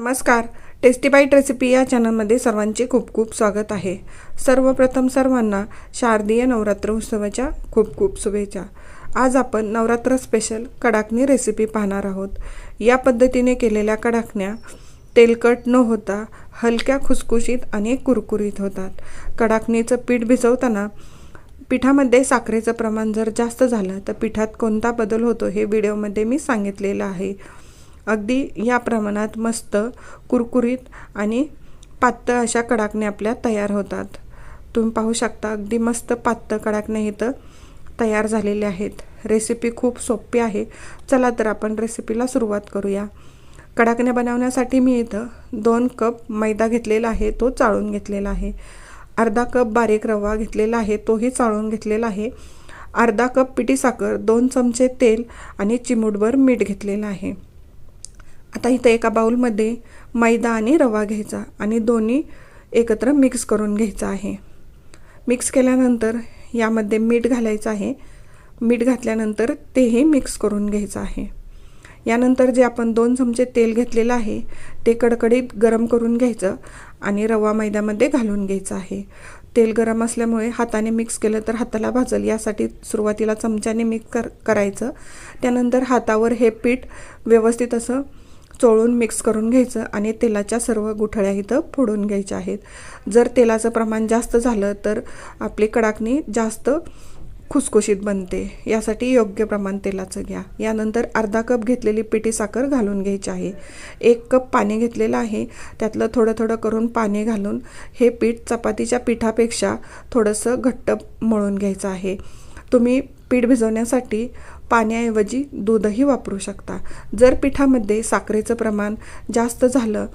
नमस्कार. Tasty bite recipe या चॅनलमध्ये सर्वांचे खूप खूप स्वागत आहे. सर्वप्रथम सर्वांना शारदीय नवरात्र उत्सवाच्या खूप खूप शुभेच्छा. आज आपण नवरात्र स्पेशल कडाकणी रेसिपी पाहणार आहोत. या पद्धतीने केलेल्या कडाकण्या तेलकट न होता हलक्या खुसखुशीत आणि कुरकुरीत होतात. कडाकणीचं पीठ भिजवताना पिठामध्ये साखरेचं प्रमाण जर जास्त झालं तर पिठात कोणता बदल होतो हे व्हिडिओमध्ये मी सांगितलेलं आहे. अगदी या प्रमाणात मस्त कुरकुरीत आणि पातळ अशा कडाकण्या आपल्या तयार होतात. तुम्ही पाहू शकता अगदी मस्त पातळ कडाकण्या इथं तयार झालेल्या आहेत. रेसिपी खूप सोपी आहे. चला तर आपण रेसिपीला सुरुवात करूया. कडाकण्या बनवण्यासाठी मी इथं दोन कप मैदा घेतलेला आहे तो चाळून घेतलेला आहे. अर्धा कप बारीक रवा घेतलेला आहे तोही चाळून घेतलेला आहे. अर्धा कप पिठी साखर दोन चमचे तेल आणि चिमूटभर मीठ घेतलेलं आहे. आता इथं एका बाउलमध्ये मैदा आणि रवा घ्यायचा आणि दोन्ही एकत्र मिक्स करून घ्यायचं आहे. मिक्स केल्यानंतर यामध्ये मीठ घालायचं आहे. मीठ घातल्यानंतर तेही मिक्स करून घ्यायचं आहे. यानंतर जे आपण दोन चमचे तेल घेतलेलं आहे ते कडकडीत गरम करून घ्यायचं आणि रवा मैद्यामध्ये घालून घ्यायचं आहे. तेल गरम असल्यामुळे हाताने मिक्स केलं तर हाताला भाजल यासाठी सुरुवातीला चमच्याने मिक्स कर करायचं. त्यानंतर हातावर हे पीठ व्यवस्थित असं चोळून मिक्स करून घ्यायचं आणि तेलाच्या सर्व गुठळ्या इथं फोडून घ्यायच्या आहेत. जर तेलाचं प्रमाण जास्त झालं तर आपली कडाकणी जास्त खुसखुशीत बनते. यासाठी योग्य प्रमाण तेलाचं घ्या. यानंतर अर्धा कप घेतलेली पिठी साखर घालून घ्यायची आहे. एक कप पाणी घेतलेलं आहे. त्यातलं थोडं थोडं करून पाणी घालून हे पीठ चपातीच्या पिठापेक्षा थोडंसं घट्ट मळून घ्यायचं आहे. तुम्ही पीठ भिजवण्यासाठी पाण्याऐवजी दूधही वापरू शकता. जर पिठामध्ये साखरेचं प्रमाण जास्त झालं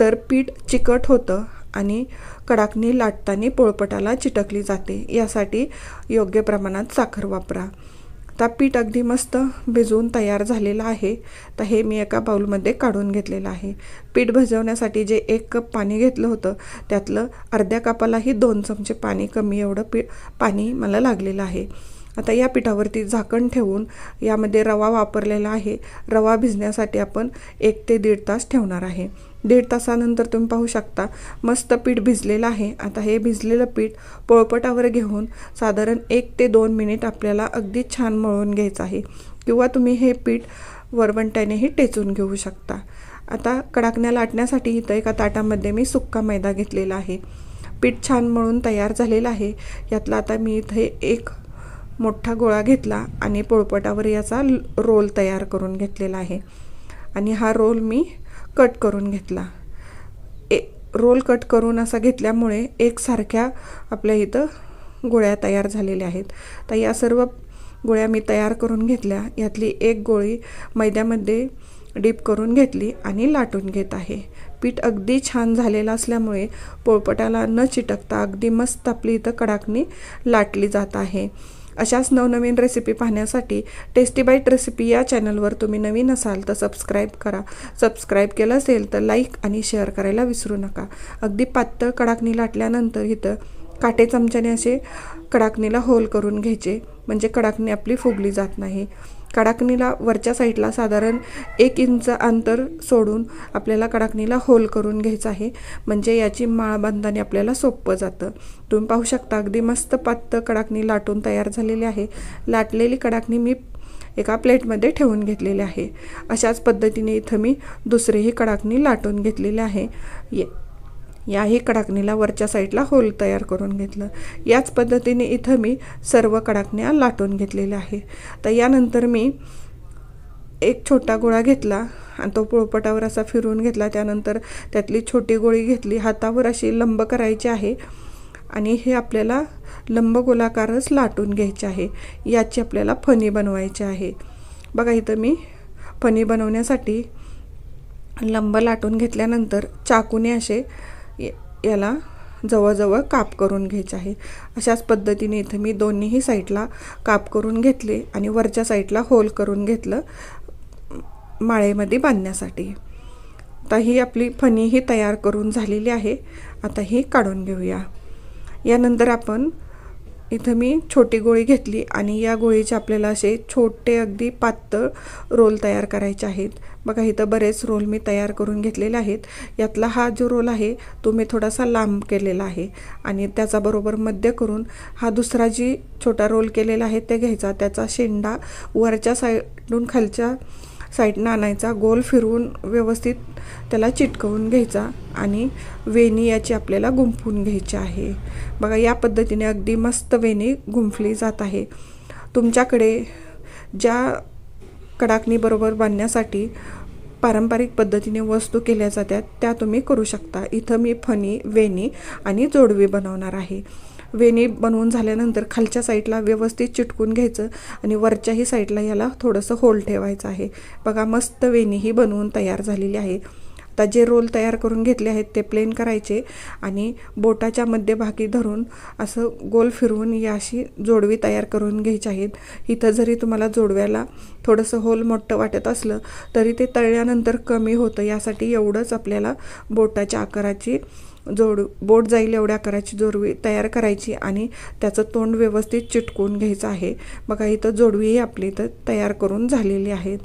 तर पीठ चिकट होतं आणि कडाकणी लाटताना पोळपटाला चिटकली जाते. यासाठी योग्य प्रमाणात साखर वापरा. आता पीठ अगदी मस्त भिजवून तयार झालेलं आहे तर हे मी एका बाउलमध्ये काढून घेतलेलं आहे. पीठ भिजवण्यासाठी जे एक कप पाणी घेतलं होतं त्यातलं अर्ध्या कपालाही दोन चमचे पाणी कमी एवढं पी पाणी मला लागलेलं आहे. आता या पिठावरती झाकण ठेवून यामध्ये रवा वापरलेला आहे. रवा भिजण्यासाठी आपण एक ते दीड तास ठेवणार आहे. दीड तासानंतर तुम्ही पाहू शकता मस्त पीठ भिजलेलं आहे. आता हे भिजलेलं पीठ पोळपटावर घेऊन साधारण एक ते दोन मिनिट आपल्याला अगदी छान मळून घ्यायचं आहे किंवा तुम्ही हे पीठ वरवंट्यानेही टेचून घेऊ शकता. आता कडाकण्या लाटण्यासाठी इथं एका ताटामध्ये मी सुक्का मैदा घेतलेला आहे. पीठ छान मळून तयार झालेलं आहे. यातला आता मी इथे एक मोठा गोळा घेतला आणि पोळपटावर याचा रोल तयार करून घेतलेला आहे. आणि हा रोल मी कट करून घेतला. ए रोल कट करून असा घेतल्यामुळे एकसारख्या आपल्या इथं गोळ्या तयार झालेल्या आहेत. तर या सर्व गोळ्या मी तयार करून घेतल्या. यातली एक गोळी मैद्यामध्ये डीप करून घेतली आणि लाटून घेत आहे. पीठ अगदी छान झालेलं असल्यामुळे पोळपटाला न चिटकता अगदी मस्त आपली इथं कडाकणी लाटली जात आहे. अशाच नवनवीन रेसिपी पाहण्यासाठी टेस्टी बाईट रेसिपी या चॅनलवर तुम्ही नवीन असाल तर सबस्क्राईब करा. सबस्क्राईब केलं असेल तर लाईक आणि शेअर करायला विसरू नका. अगदी पातळ कडाकणी लाटल्यानंतर इथं काटे चमच्याने असे कडाकणीला होल करून घ्यायचे. म्हणजे कडाकणी आपली फुगली जात नाही. कडाकणीला वरच्या साईडला साधारण एक इंच अंतर सोडून आपल्याला कडाकणीला होल करून घ्यायचं आहे. म्हणजे याची माळ बांधताना आपल्याला सोपं जातं. तुम्ही पाहू शकता अगदी मस्त पातळ कडाकणी लाटून तयार झालेली आहे. लाटलेली कडाकणी मी एका प्लेटमध्ये ठेवून घेतलेले आहे. अशाच पद्धतीने इथं मी दुसरेही कडाकणी लाटून घेतलेले आहे. ये याही कडाकणीला वरच्या साईडला होल तयार करून घेतलं. याच पद्धतीने इथं मी सर्व कडाकण्या लाटून घेतलेल्या आहे. तर यानंतर मी एक छोटा गोळा घेतला आणि तो पोळपटावर असा फिरवून घेतला. त्यानंतर त्यातली छोटी गोळी घेतली. हातावर अशी लंब करायची आहे आणि हे आपल्याला लंब गोलाकारच लाटून घ्यायचे आहे. याची आपल्याला फणी बनवायची आहे. बघा इथं मी फणी बनवण्यासाठी लंब लाटून घेतल्यानंतर चाकूने असे याला जवळजवळ काप करून घ्यायचं आहे. अशाच पद्धतीने इथं मी दोन्हीही साईडला काप करून घेतले आणि वरच्या साईडला होल करून घेतलं माळेमध्ये बांधण्यासाठी. आता ही आपली फणी ही तयार करून झालेली आहे. आता ही काढून घेऊया. यानंतर आपण इथं मी छोटी गोळी घेतली आणि या गोळीचे आपल्याला असे छोटे अगदी पातळ रोल तयार करायचे आहेत. बघा इथं बरेच रोल मी तयार करून घेतलेले आहेत. यातला हा जो रोल आहे तो मी थोडासा लांब केलेला आहे आणि त्याचा बरोबर मध्य करून हा दुसरा जी छोटा रोल केलेला आहे ते घ्यायचा. त्याचा शेंडा वरच्या साईडून खालच्या साईडनं आणायचा. गोल फिरवून व्यवस्थित त्याला चिटकवून घ्यायचा आणि वेणी याची आपल्याला गुंफून घ्यायची आहे. बघा या पद्धतीने अगदी मस्त वेणी गुंफली जात आहे. तुमच्याकडे ज्या कडाकणीबरोबर बांधण्यासाठी पारंपरिक पद्धतीने वस्तू केल्या जातात त्या तुम्ही करू शकता. इथं मी फणी वेणी आणि जोडवी बनवणार आहे. वेणी बनवून झाल्यानंतर खालच्या साईडला व्यवस्थित चिटकून घ्यायचं आणि वरच्याही साईडला याला थोडंसं होल ठेवायचं आहे. बघा मस्त वेणी ही बनवून तयार झालेली आहे. आता जे रोल तयार करून घेतले आहेत ते प्लेन करायचे आणि बोटाच्या मध्यभागी धरून असं गोल फिरवून या अशी जोडवी तयार करून घ्यायची आहेत. इथं जरी तुम्हाला जोडव्याला थोडंसं होल मोठं वाटत असलं तरी ते तळल्यानंतर कमी होतं. यासाठी एवढंच आपल्याला बोटाच्या आकाराची जोड बोट जाईल एवढ्या आकाराची जोडवी तयार करायची आणि त्याचं तोंड व्यवस्थित चिटकून घ्यायचं आहे. बघा इथं जोडवीही आपली इथं तयार करून झालेली आहेत.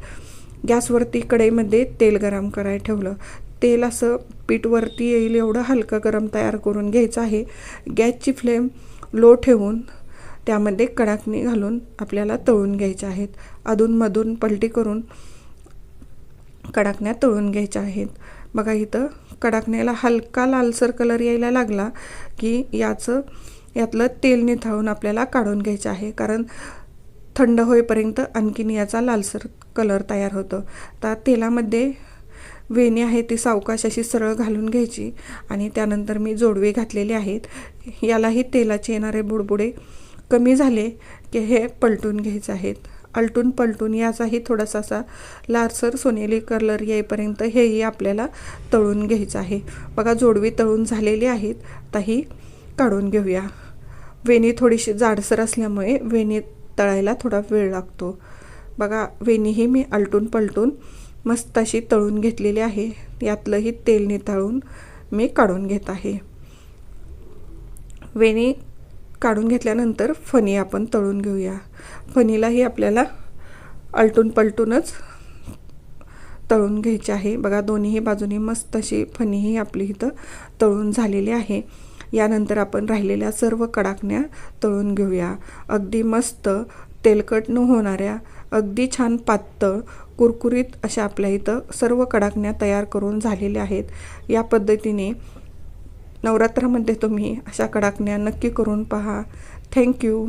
गॅसवरती कढईमध्ये तेल गरम करायला ठेवलं. तेल असं पीठवरती येईल एवढं हलकं गरम तयार करून घ्यायचं आहे. गॅसची फ्लेम लो ठेवून त्यामध्ये कडाकणी घालून आपल्याला तळून घ्यायच्या आहेत. अधूनमधून पलटी करून कडाकण्या तळून घ्यायच्या आहेत. बघा इथं कडाकण्याला हलका लालसर कलर यायला लागला की याचं यातलं तेल निथळून आपल्याला काढून घ्यायचं आहे. कारण थंड होईपर्यंत आणखीन याचा लालसर कलर तयार होतो. तर तेलामध्ये वेणी आहे ती सावकाश अशी सरळ घालून घ्यायची आणि त्यानंतर मी जोडवे घातलेले आहेत. यालाही तेलाचे येणारे बुडबुडे कमी झाले की हे पलटून घ्यायचे आहेत. आलटून पलटून याचाही थोडासा असा लालसर सोनेली कलर येईपर्यंत हेही आपल्याला तळून घ्यायचं आहे. बघा जोडवी तळून झालेली आहेत. ताही काढून घेऊया. वेणी थोडीशी जाडसर असल्यामुळे वेणी तळायला थोडा वेळ लागतो. बघा वेणीही मी आलटून पलटून मस्त अशी तळून घेतलेली आहे. यातलंही तेल निताळून मी काढून घेत आहे. वेणी काढून घेतल्यानंतर फणी आपण तळून घेऊया. फणीलाही आपल्याला अलटून पलटूनच तळून घ्यायची आहे. बघा दोन्हीही बाजूनी मस्त अशी फणीही आपली इथं तळून झालेली आहे. यानंतर आपण राहिलेल्या सर्व कडाकण्या तळून घेऊया. अगदी मस्त तेलकट न होणाऱ्या अगदी छान पातळ कुरकुरीत अशा आपल्या इथं सर्व कडाकण्या तयार करून झालेल्या आहेत. या पद्धतीने नवरात्रामध्ये तुम्ही अशा कडाकण्या नक्की करून पहा. थँक्यू